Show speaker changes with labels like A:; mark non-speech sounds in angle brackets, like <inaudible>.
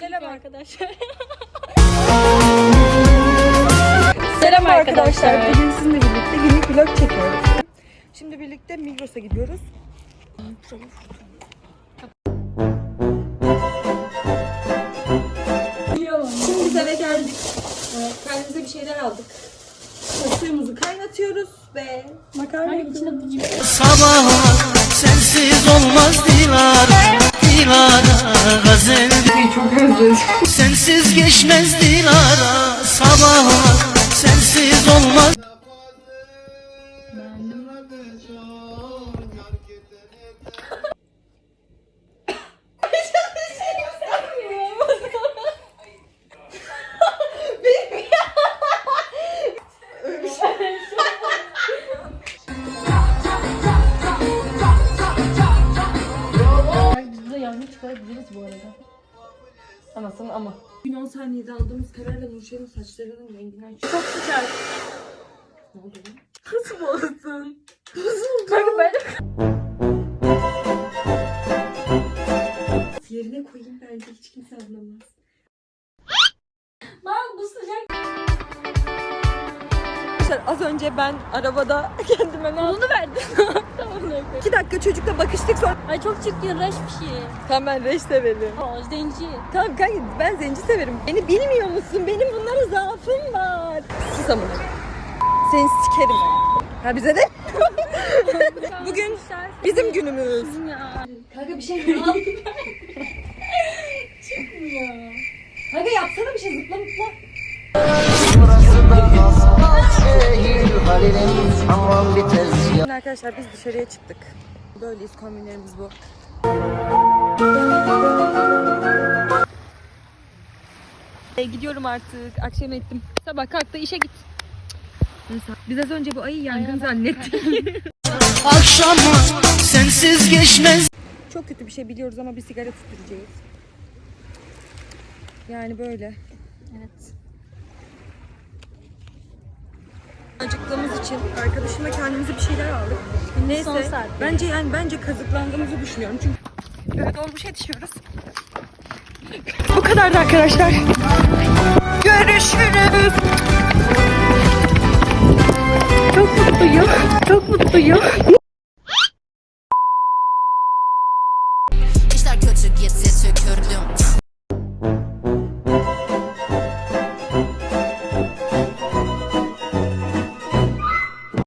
A: Selam arkadaşlar.
B: Selam arkadaşlar. Bugün sizinle birlikte günlük vlog çekiyoruz. Şimdi birlikte Migros'a gidiyoruz. Şimdi biz eve geldik. Kendimize bir şeyler aldık. Suyumuzu kaynatıyoruz ve makarna yapıyoruz.
C: Sabah sensiz olmaz Dilara Dilara gazel
B: Çok özledim.
C: Sensiz geçmez Dilara Sabah sensiz olmaz
A: Biz de yanlış çıkarabiliriz bu arada.
B: Anasını ama. Gün 10 saniyede aldığımız kararla Nurşen'in saçlarının renginden çok
A: Çok sıcak.
B: Ne oldu lan? Nasıl boğazın?
A: Kanka ben
B: Yerine koyayım bence hiç kimse anlamaz.
A: Lan bu sıcak.
B: Arkadaşlar az önce ben arabada kendime ne
A: Bunu verdin. <laughs> tamam ne
B: İki dakika çocukla bakıştık sonra.
A: Ay çok çirkin reş bir şey.
B: Tamam ben reş severim.
A: Aa zenci.
B: Tamam kanka ben zenci severim. Beni bilmiyor musun? Benim bunlara zaafım var. Sus amına. Seni sikerim. Ha bize de <laughs> Bugün bizim günümüz. Kanka bir şey yap. <laughs> Kanka yapsana bir şey zıpla mutla. Şimdi arkadaşlar biz dışarıya çıktık. Böyleyiz kombinlerimiz bu. E, gidiyorum artık. Akşam ettim. Sabah kalktı işe git. Neyse. Biz az önce bu ayı yangın zannettik. <laughs>
C: Akşam sensiz geçmez
B: Çok kötü bir şey biliyoruz ama bir sigara tüttüreceğiz. Yani böyle.
A: Evet.
B: Acıktığımız için arkadaşımla kendimize bir şeyler aldık. Neyse
A: Son saat.
B: bence yani bence kazıklandığımızı düşünüyorum çünkü göre dolmuş yetişiyoruz. <laughs> Bu kadardı arkadaşlar. Görüşürüz.
A: Çok mutluyum. Çok mutluyum. İşler kötü gitse sökürdüm.